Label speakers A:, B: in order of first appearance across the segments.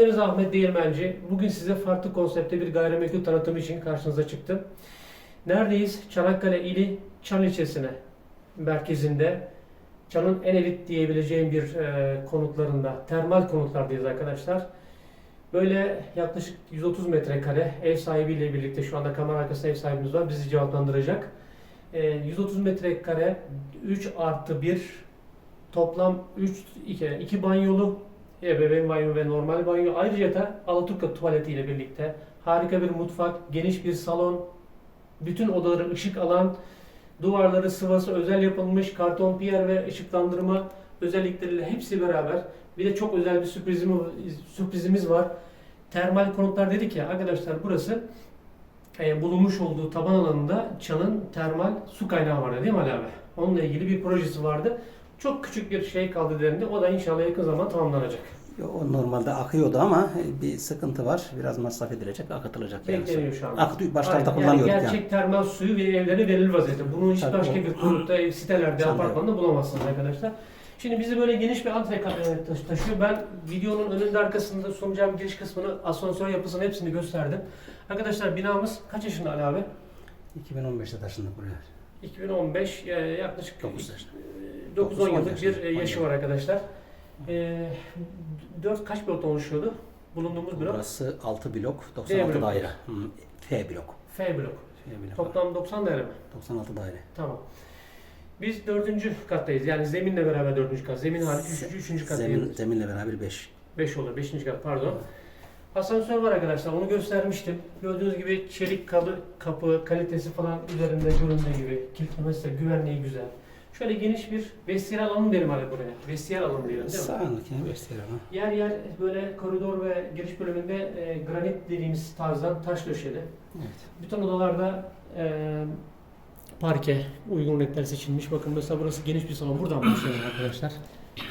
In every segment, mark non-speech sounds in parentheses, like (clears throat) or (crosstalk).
A: Deniz Ahmet Değirmenci. Bugün size farklı konsepte bir gayrimenkul tanıtımı için karşınıza çıktım. Neredeyiz? Çanakkale ili Çan ilçesine merkezinde. Çan'ın en elit diyebileceğim bir e, konutlarında, termal konutlardayız arkadaşlar. Böyle yaklaşık 130 metrekare ev sahibiyle birlikte şu anda kamera arkasında ev sahibimiz var. Bizi cevaplandıracak. E, 130 metrekare 3 artı 1 toplam 3 2, 2 banyolu ebeveyn banyo ve normal banyo. Ayrıca da Alaturka tuvaletiyle birlikte harika bir mutfak, geniş bir salon, bütün odaları ışık alan, duvarları sıvası özel yapılmış karton piyer ve ışıklandırma özellikleriyle hepsi beraber. Bir de çok özel bir sürprizimiz, sürprizimiz var. Termal konutlar dedik ya arkadaşlar burası e, bulunmuş olduğu taban alanında Çan'ın termal su kaynağı vardı değil mi Ali abi? Onunla ilgili bir projesi vardı. Çok küçük bir şey kaldı derinde. O da inşallah yakın zaman tamamlanacak.
B: O normalde akıyordu ama bir sıkıntı var. Biraz masraf edilecek, akıtılacak.
A: Bekleniyor şu anda.
B: Aktı, başlarda
A: Aynen.
B: kullanıyorduk
A: yani. Gerçek termal suyu ve evlere verilir vaziyette. Bunu hiç
B: Tabii
A: başka
B: o-
A: bir konutta, ev sitelerde,
B: Tabii.
A: apartmanda bulamazsınız arkadaşlar. Şimdi bizi böyle geniş bir antre ka- e, taşı- taşıyor. Ben videonun önünde arkasında sunacağım giriş kısmını, asansör yapısını hepsini gösterdim. Arkadaşlar binamız kaç yaşında Ali abi?
B: 2015'te taşındık buraya.
A: 2015 e, yaklaşık
B: 9 yaşında.
A: 9-10
B: Dokuz, on
A: yıllık bir e, yaşı var arkadaşlar. E, 4 kaç blokta oluşuyordu? Bulunduğumuz blok
B: Burası 6 blok,
A: D
B: 96
A: blok.
B: daire. Hı, F blok.
A: F blok.
B: F blok.
A: Toplam 90 daire mi?
B: 96 daire.
A: Tamam. Biz dördüncü kattayız. Yani zeminle beraber dördüncü kat. Zemin hariç üçüncü, üçüncü kattayız.
B: Zemin, zeminle beraber 5.
A: Beş olur. Beşinci kat pardon. Asansör var arkadaşlar. Onu göstermiştim. Gördüğünüz gibi çelik kapı, kapı kalitesi falan üzerinde göründüğü gibi. Kilitlemesi de güvenliği güzel. Şöyle geniş bir vestiyer alanı derim hani buraya. Vestiyer alanı diyelim değil mi?
B: Sağlık yani gösteriyor ama.
A: Yer yer böyle koridor ve giriş bölümünde e, granit dediğimiz tarzdan taş döşeli.
B: Evet.
A: Bütün odalarda e, parke uygun renkler seçilmiş. Bakın mesela burası geniş bir salon. Buradan başlayalım arkadaşlar.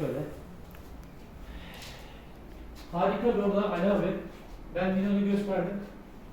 A: Böyle. Harika bir oda Ali abi. Ben videoda gösterdim.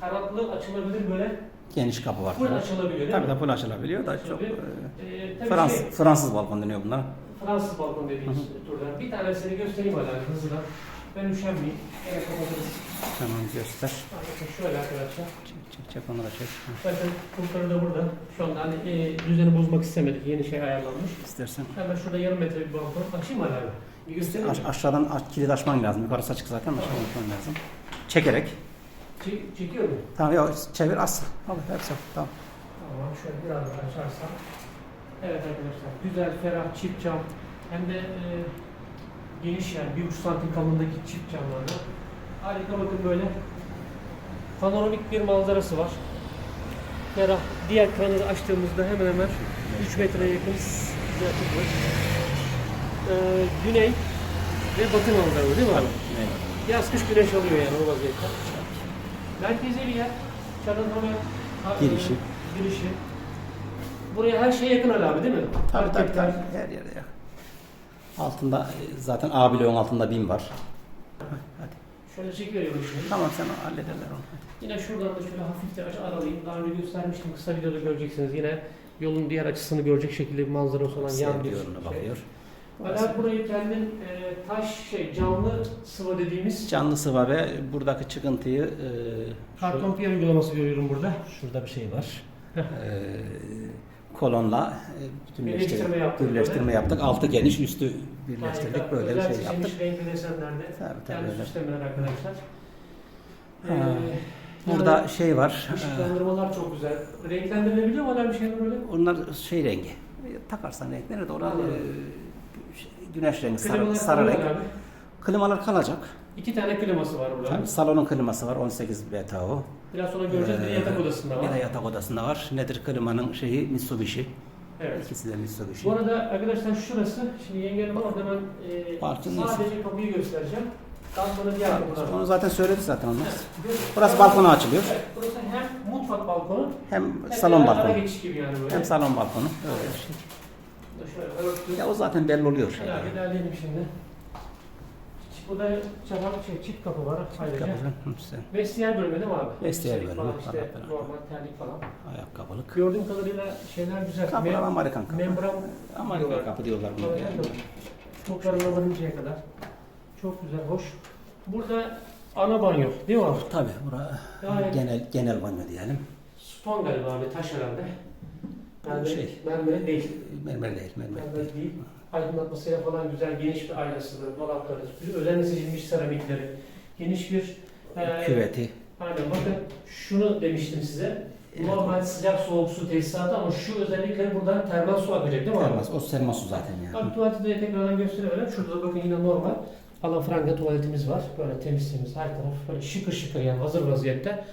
A: Kanatlı açılabilir böyle.
B: Geniş kapı var.
A: Full açılabiliyor değil
B: Tabii
A: mi?
B: de full açılabiliyor da çok e,
A: Ee, tabii
B: Frans,
A: şey,
B: Fransız balkon deniyor bunlar.
A: Fransız balkon dediğimiz türden. Bir tanesini göstereyim Ali abi hızlıdan. Ben üşenmeyeyim. Yine kapatırız.
B: Tamam göster.
A: Bakın şöyle arkadaşlar.
B: Çek çek çek da çek. Hı,
A: Bakın kumları da burada. Şu anda hani e, düzeni bozmak istemedik. Yeni şey ayarlanmış.
B: İstersen.
A: Hemen şurada yarım metre bir balkon. Açayım Ali abi? Bir göstereyim mi?
B: Aş- aşağıdan aç, kilit açman lazım. Yukarısı açık zaten aşağıdan açman lazım. Çekerek.
A: Çek- çekiyor mu?
B: Tamam yok çevir as. Al hepsi tamam.
A: Tamam şöyle biraz daha açarsam. Evet arkadaşlar güzel ferah çift cam hem de e, geniş yani bir buçuk santim kalınlığındaki çift camlarla. Harika bakın böyle panoramik bir manzarası var. Ferah. Diğer kranı açtığımızda hemen hemen 3 metreye yakın bir açık var. E, güney ve batı manzaralı değil mi abi?
B: Evet.
A: Yaz kış güneş alıyor yani o vaziyette. Merkezi bir yer. Ha-
B: Girişi.
A: e, girişi. Buraya her şey yakın Ali abi değil mi?
B: Tabii tabii
A: Marketler.
B: tabii. Her yerde ya. Altında e, zaten A bloğun altında bin var. Hadi.
A: Şöyle çekiyorum şimdi.
B: Tamam sen hallederler onu.
A: Yine şuradan da şöyle hafif de aralayayım. Daha önce göstermiştim. Kısa videoda göreceksiniz. Yine yolun diğer açısını görecek şekilde bir manzarası olan yan bir şey.
B: bakıyor.
A: Ali abi burayı kendin e, taş şey canlı sıva dediğimiz
B: Canlı sıva ve buradaki çıkıntıyı e,
A: karton piyer uygulaması görüyorum burada.
B: şu- şurada bir şey var.
A: Heh.
B: E, kolonla e,
A: Birleştirme
B: bütünleştirme
A: yaptık
B: birleştirme yaptık. Altı geniş, üstü birleştirdik.
A: Harika.
B: Böyle bir
A: Özel
B: şey
A: seçilmiş
B: yaptık.
A: renkli desenlerde.
B: Tabii tabii
A: Yani
B: öyle.
A: süslemeler arkadaşlar.
B: Ha.
A: Ee,
B: Burada
A: yani
B: şey var. e,
A: ışıklandırmalar çok güzel. Renklendirilebiliyor mu hala bir şeyler böyle?
B: Onlar şey rengi. E, Takarsan renkleri de
A: Anladım.
B: e, şey, güneş rengi, sarı, sarı renk.
A: var abi.
B: Klimalar kalacak.
A: İki tane kliması var burada.
B: Tabii salonun kliması var 18 BTO.
A: Biraz sonra göreceğiz. Bir de yatak odasında
B: Bir de
A: var.
B: yatak odasında var. Nedir klimanın şeyi Mitsubishi.
A: Evet.
B: İkisi de Mitsubishi.
A: Bu arada arkadaşlar şurası, şimdi yengenin orada ben e,
B: Parkın
A: sadece kapıyı göstereceğim. Daha sonra diğer kapılar.
B: Onu zaten söyledi zaten onlar.
A: Evet.
B: Burası balkona açılıyor.
A: Evet, burası hem mutfak balkonu
B: Hem
A: hem
B: salon
A: ara
B: balkonu.
A: geçiş gibi yani böyle.
B: Hem salon balkonu. Öyle bir şey.
A: Bu da Şöyle örtü.
B: Ya o zaten belli oluyor.
A: Ya ilerleyelim şimdi. Burada çapak şey, çift kapı var ayrıca.
B: Kapıdan, hı, sen.
A: Vestiyer bölümü değil mi abi?
B: Vestiyer
A: Şey
B: bölümü,
A: Falan işte normal terlik falan.
B: Ayakkabılık.
A: Gördüğüm kadarıyla şeyler güzel.
B: Kapılar
A: Mem-
B: Amerikan kapı.
A: Membran
B: Amerikan kapı diyorlar.
A: Evet,
B: yani.
A: evet. Çoklarına varıncaya kadar. Çok güzel, hoş. Burada ana banyo değil mi abi?
B: Tabii bura
A: Yani-
B: genel genel banyo diyelim.
A: Ston galiba abi taş herhalde. Mermer,
B: Şey.
A: mermer değil.
B: Mermer değil, mermer
A: Mermer
B: değil.
A: değil. Aydınlatmasıyla falan güzel geniş bir aynasıdır, dolapları, bir özenle seçilmiş seramikleri, geniş bir e,
B: Küveti.
A: Aynen bakın şunu demiştim size. Normal sıcak soğuk su tesisatı ama şu özellikle buradan termal su akacak değil mi?
B: Termos, o termosu zaten yani.
A: Bak tuvaleti de tekrardan gösterelim. Şurada da bakın yine normal alafranga tuvaletimiz var. Böyle temiz temiz her taraf böyle şıkır şıkır yani hazır vaziyette.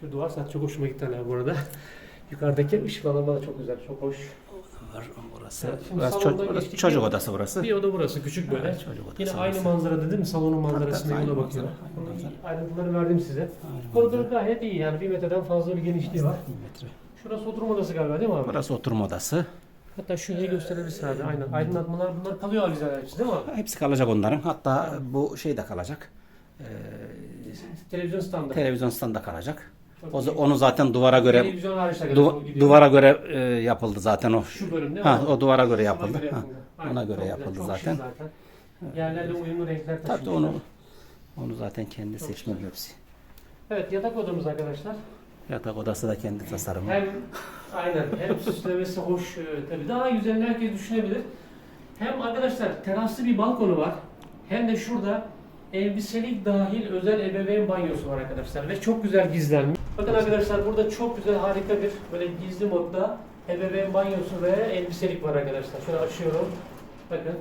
A: Şu duvar zaten çok hoşuma gitti hala bu arada. (laughs) Yukarıdaki ışıklandırma da çok güzel, çok hoş.
B: Var burası.
A: Evet,
B: burası, burası
A: geçtik.
B: çocuk odası burası.
A: Bir oda burası, küçük böyle.
B: Evet, çocuk odası
A: Yine
B: burası.
A: aynı manzarada değil mi? Salonun manzarasına
B: tabii,
A: yola bakıyor.
B: manzara, manzara.
A: Ayrıntıları verdim size. Koridor
B: manzara.
A: gayet iyi yani bir metreden fazla bir genişliği var.
B: Bir metre.
A: Şurası oturma odası galiba değil mi abi?
B: Burası oturma odası.
A: Hatta şurayı gösterebiliriz abi. Aynen. Aydınlatmalar bunlar kalıyor avizeler için değil mi abi?
B: Hepsi kalacak onların. Hatta bu şey de kalacak. Ee,
A: Televizyon standı.
B: televizyon standı kalacak. O, onu zaten duvara göre
A: Televizyon hariç de
B: du-
A: gidiyor.
B: duvara göre e, yapıldı zaten o.
A: Şu bölüm değil mi?
B: Ha, o duvara göre
A: Ona
B: yapıldı.
A: göre
B: Ha.
A: Aynen,
B: ona göre
A: çok
B: yapıldı
A: güzel, çok şık
B: zaten.
A: zaten. Yerlerle uyumlu renkler
B: Tabii
A: taşımışlar.
B: onu onu zaten kendi seçme hepsi.
A: Evet yatak odamız arkadaşlar.
B: Yatak odası da kendi tasarımı.
A: Hem aynen hem süslemesi hoş e, tabii daha güzelini herkes düşünebilir. Hem arkadaşlar teraslı bir balkonu var. Hem de şurada elbiselik dahil özel ebeveyn banyosu var arkadaşlar ve çok güzel gizlenmiş. Bakın arkadaşlar burada çok güzel harika bir böyle gizli modda ebeveyn banyosu ve elbiselik var arkadaşlar. Şöyle açıyorum. Bakın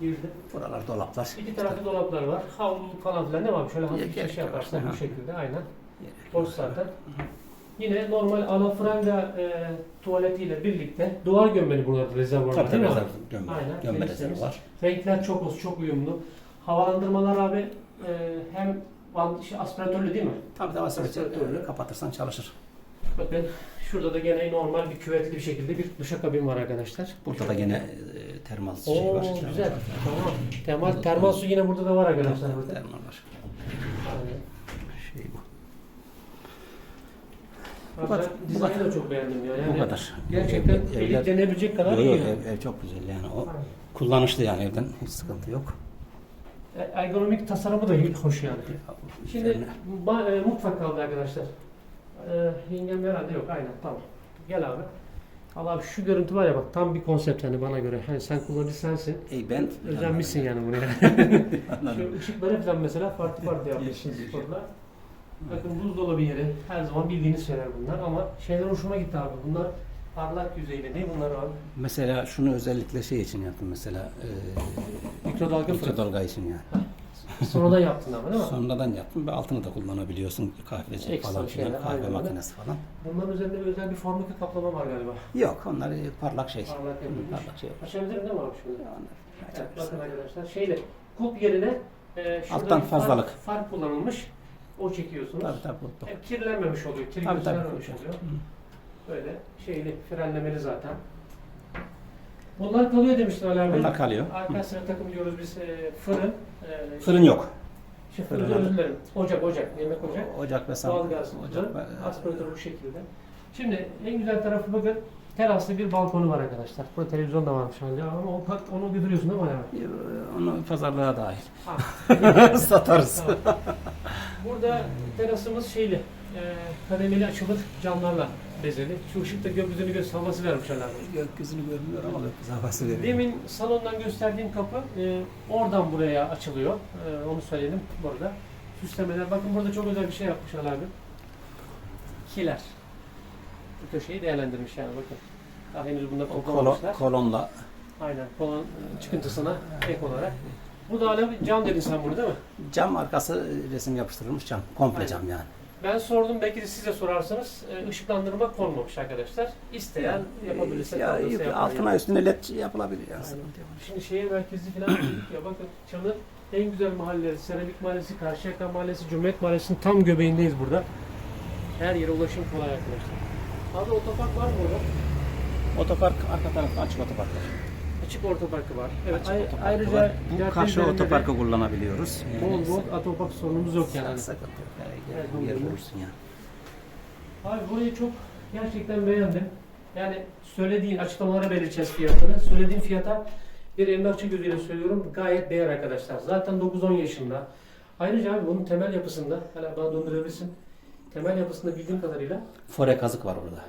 A: girdi.
B: Buralar dolaplar.
A: İki tarafta dolaplar var. Havlu falan filan ne var? Şöyle hafif bir şey yaparsın bu şekilde aynen. Boş zaten. Yine normal alafranga e, tuvaletiyle birlikte duvar gömmeli burada rezervuar var
B: Tabii
A: değil
B: tabii
A: mi?
B: rezerv, gömme,
A: Aynen, temiz.
B: var.
A: Renkler çok hoş, çok uyumlu. Havalandırmalar abi e, hem şey, aspiratörlü değil mi?
B: Tabii tabii
A: Aspiratörlü.
B: kapatırsan çalışır.
A: Bakın şurada da gene normal bir küvetli bir şekilde bir duşakabin var arkadaşlar.
B: Burada da gene e, termal şey
A: Oo
B: var.
A: güzel. Tamam. Termal, termal su yine burada da var arkadaşlar.
B: Termal, termal var. Şey bu. Kadar, bu
A: dizaynı
B: kadar.
A: da çok beğendim ya. Yani
B: Bu kadar.
A: Gerçekten
B: Ev-
A: denebilecek kadar
B: Yok,
A: iyi.
B: ev, ev çok güzel yani o. Kullanışlı yani evden hiç sıkıntı yok.
A: E, Ergonomik tasarımı da hoş yani. Şimdi ba- e, mutfak kaldı arkadaşlar. E, yengem herhalde yok. Aynen tamam. Gel abi. Allah abi şu görüntü var ya bak tam bir konsept hani bana göre. Hani sen kullanıcı sensin.
B: Ey ben
A: Özenmişsin yani buna. yani. (laughs) şu ışıkları falan mesela farklı farklı yapmışsınız burada. Bakın buzdolabı yeri. Her zaman bildiğiniz şeyler bunlar ama şeyler hoşuma gitti abi. Bunlar parlak yüzeyli değil bunlar abi.
B: Mesela şunu özellikle şey için yaptım mesela e,
A: Mikrodalga fırın.
B: mikrodalga için yani. (laughs)
A: Sonradan yaptın ama değil mi?
B: Sonradan yaptım ve altını da kullanabiliyorsun kahveci
A: Ekstra
B: falan filan
A: şeyler,
B: kahve
A: aynen
B: makinesi falan.
A: Bunların üzerinde bir özel bir formika kaplama var galiba.
B: Yok onlar e, parlak şey.
A: Parlak
B: Hı, parlak şey.
A: Açabilirim değil mi abi?
B: Ya onlar
A: Evet, bakın arkadaşlar şeyle kulp yerine e,
B: Alttan
A: bir far-
B: fazlalık.
A: Far, kullanılmış. O çekiyorsunuz.
B: Tabii tabii.
A: Hem kirlenmemiş oluyor. Kir
B: Tabii,
A: oluyor.
B: Hı.
A: Böyle şeyli frenlemeli zaten. Bunlar kalıyor demiştin Ali abi.
B: Bunlar kalıyor.
A: Arkasına takım diyoruz biz e, fırın. E,
B: Fırın yok.
A: Şey, fırın
B: Fırın-
A: özür dilerim. Ocak, ocak. Yemek ocak.
B: Ocak ve sam-
A: Doğalgaz,
B: ocak
A: fırın,
B: ve
A: aspiratör bu şekilde. Şimdi en güzel tarafı bakın. Teraslı bir balkonu var arkadaşlar. Burada televizyon da varmış hala ama o, onu götürüyorsun değil mi Ali abi?
B: onu pazarlığa dahil.
A: Ha. (laughs)
B: Satarız.
A: Tamam. Burada terasımız şeyli, kademeli açılır camlarla bezeli. Şu ışıkta gökyüzünü göz havası vermiş herhalde.
B: Gökyüzünü görmüyor ama gökyüzü havası veriyor.
A: Demin salondan gösterdiğim kapı e, oradan buraya açılıyor. E, onu söyleyelim burada. Süslemeler. Bakın burada çok özel bir şey yapmışlar abi. Kiler. Bu köşeyi değerlendirmiş yani bakın. Daha henüz bunda toplamamışlar.
B: kolonla
A: Aynen kolon e, çıkıntısına ek olarak. Bu da hala cam dedin sen bunu değil mi?
B: cam arkası resim yapıştırılmış cam. Komple
A: Aynen.
B: cam yani.
A: Ben sordum belki de siz de sorarsınız. E, ışıklandırma konmamış arkadaşlar. İsteyen yapabilirse
B: ya,
A: yapar
B: altına
A: yani.
B: üstüne led yapılabilir ya.
A: Aynen. Şimdi şehir merkezi falan (clears throat) dedik ya bakın Çan'ın en güzel mahalleleri Seramik Mahallesi, Karşıyaka Mahallesi, Cumhuriyet Mahallesi'nin tam göbeğindeyiz burada. Her yere ulaşım kolay arkadaşlar. Abi otopark var mı burada?
B: Otopark arka tarafta açık otopark var.
A: Açık otoparkı var. Evet,
B: Açık
A: ay-
B: otoparkı
A: ayrıca
B: var. Bu karşı
A: üzerinde de
B: otoparkı kullanabiliyoruz.
A: Bol bol otopark sorunumuz yok yani.
B: Yani
A: Evet,
B: yer- yer
A: buyurun.
B: bulursun yani.
A: Abi burayı çok gerçekten beğendim. Yani söylediğin açıklamalara belirteceğiz fiyatını. Söylediğin fiyata Bir emlakçı gözüyle söylüyorum gayet değer arkadaşlar. Zaten 9-10 yaşında. Ayrıca abi bunun temel yapısında, hala bana döndürebilirsin. Temel yapısında bildiğim kadarıyla
B: Fore kazık var orada.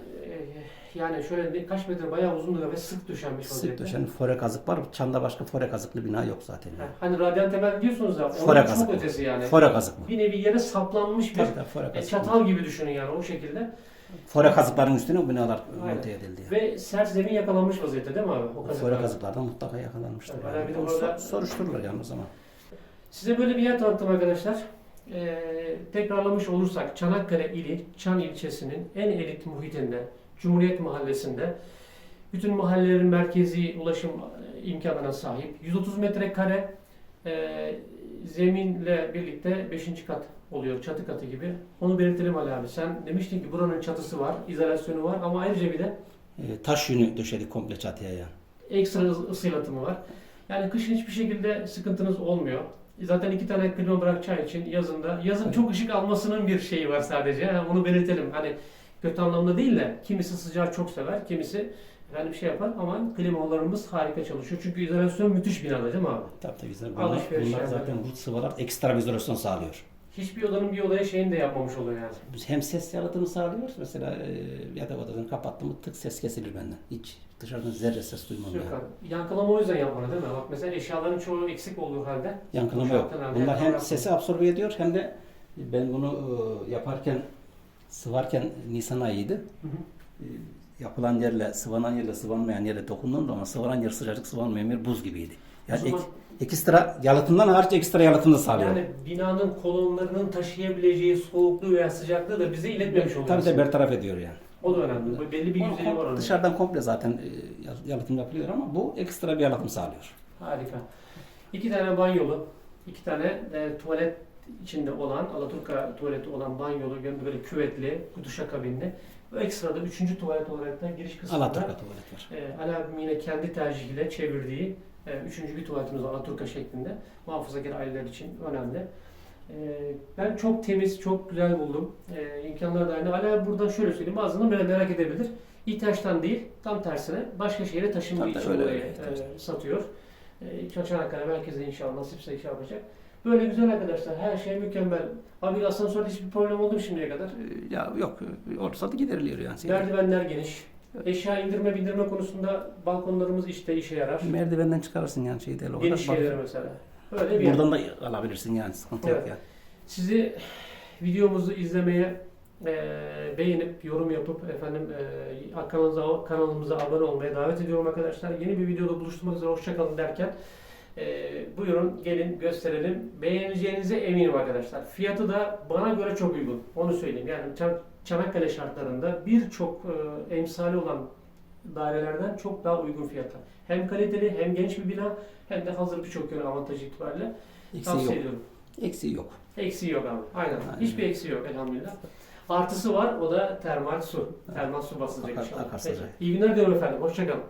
A: E, yani şöyle kaç metre bayağı uzundu ve sık döşenmiş
B: Sık
A: vaziyette.
B: döşen fore kazık var. Çanda başka fore kazıklı bina yok zaten.
A: Ha, Hani radyan temel diyorsunuz
B: Fore
A: onun
B: kazık.
A: çok
B: bu.
A: ötesi yani.
B: Fore kazık bu.
A: Bir nevi yere saplanmış bir
B: Tabii tabii fore
A: e,
B: kazık.
A: çatal gibi düşünün yani o şekilde.
B: Fore kazıkların üstüne bu binalar
A: Aynen.
B: monte edildi.
A: Ve sert zemin yakalanmış vaziyette değil mi abi? O
B: O
A: kazıklar.
B: fore kazıklardan mutlaka yakalanmıştır.
A: Tabii,
B: Yani.
A: bir de
B: O
A: orada-
B: so- soruşturulur yani o zaman.
A: Size böyle bir yer tanıttım arkadaşlar. Ee, tekrarlamış olursak Çanakkale ili Çan ilçesinin en elit muhitinde, Cumhuriyet Mahallesi'nde bütün mahallelerin merkezi ulaşım e, imkanına sahip. 130 metrekare e, zeminle birlikte 5. kat oluyor, çatı katı gibi. Onu belirtelim Ali abi. Sen demiştin ki buranın çatısı var, izolasyonu var ama ayrıca bir de
B: E, taş yünü döşedik komple çatıya yani.
A: ekstra ısı yalıtımı var. Yani kışın hiçbir şekilde sıkıntınız olmuyor. Zaten iki tane klima bırakacağı için yazında, yazın çok ışık almasının bir şeyi var sadece. Yani onu belirtelim. Hani kötü anlamda değil de kimisi sıcağı çok sever, kimisi yani bir şey yapar ama klimalarımız harika çalışıyor. Çünkü izolasyon müthiş binada değil mi abi?
B: Tabii tabii. Bunlar,
A: Alışveriş
B: bunlar
A: yani.
B: zaten bu sıvalar ekstra bir izolasyon sağlıyor.
A: Hiçbir odanın bir odaya şeyini de yapmamış oluyor yani.
B: Biz hem ses yalıtımı sağlıyor. Mesela e, yatak odasını kapattım mı tık ses kesilir benden. Hiç dışarıdan zerre ses duymam
A: Süper.
B: yani.
A: Yankılama o yüzden yapmalı değil mi? Bak mesela eşyaların çoğu eksik olduğu halde
B: Yankılama yok. Bunlar hem sesi absorbe ediyor hem de ben bunu e, yaparken sıvarken Nisan ayıydı.
A: Hı hı.
B: E, Yapılan yerle sıvanan yerle sıvanmayan yerle dokunduğum zaman sıvanan yer sıcacık sıvanmayan yer buz gibiydi. Yani
A: zaman-
B: ek- ekstra yalıtımdan hariç ekstra yalıtım da sağlıyor.
A: Yani binanın kolonlarının taşıyabileceği soğukluğu veya sıcaklığı da bize iletmemiş oluyor.
B: Tabii de bertaraf ediyor yani.
A: O da önemli. Bu Belli bir
B: Ama
A: yüzeyi var onun.
B: Dışarıdan komple zaten e, yal- yalıtım yapılıyor ama bu ekstra bir yalıtım sağlıyor.
A: Harika. İki tane banyolu, iki tane e, tuvalet içinde olan, Alaturka tuvaleti olan banyolu, böyle küvetli, duşakabinli. Ve ekstra da üçüncü tuvalet olarak da giriş kısmında
B: Alaturka tuvalet var.
A: e, Ali abim yine kendi tercihiyle çevirdiği e, üçüncü bir tuvaletimiz var Alaturka şeklinde. Muhafazakar aileler için önemli. E, ben çok temiz, çok güzel buldum. E, imkanları da aynı. Ali abi buradan şöyle söyleyeyim, bazılarını böyle merak edebilir. İhtiyaçtan değil, tam tersine başka şehre taşındığı
B: Tabii,
A: için
B: öyle,
A: burayı e, satıyor. E, Çanakkale merkezde inşallah nasipse iş yapacak. Böyle güzel arkadaşlar, her şey mükemmel. Abi asansörde hiçbir problem oldu mu şimdiye kadar?
B: E, Ya yok olursa da gideriliyor yani.
A: Merdivenler geniş. Eşya indirme bindirme konusunda balkonlarımız işte işe yarar.
B: Merdivenden çıkarırsın yani şey o kadar.
A: Geniş şeyleri mesela. Öyle bir yer.
B: Buradan da alabilirsin yani sıkıntı yok
A: Evet.
B: yani.
A: Sizi videomuzu izlemeye e, beğenip yorum yapıp efendim e, kanalımıza, kanalımıza abone olmaya davet ediyorum arkadaşlar. Yeni bir videoda buluşturmak üzere hoşçakalın derken e, buyurun gelin gösterelim. Beğeneceğinize eminim arkadaşlar. Fiyatı da bana göre çok uygun. Onu söyleyeyim. Yani Çan- Çanakkale şartlarında birçok e, emsali olan dairelerden çok daha uygun fiyata. Hem kaliteli hem genç bir bina hem de hazır birçok yönü avantajı itibariyle
B: Eksiği
A: tavsiye
B: yok.
A: ediyorum.
B: Eksiği yok.
A: Eksiği yok abi. Aynen.
B: Aynen.
A: Hiçbir eksiği yok elhamdülillah. Artısı var o da termal su. Termal su basılacak
B: Akar-
A: inşallah. Peki. İyi günler diyorum efendim. Hoşçakalın.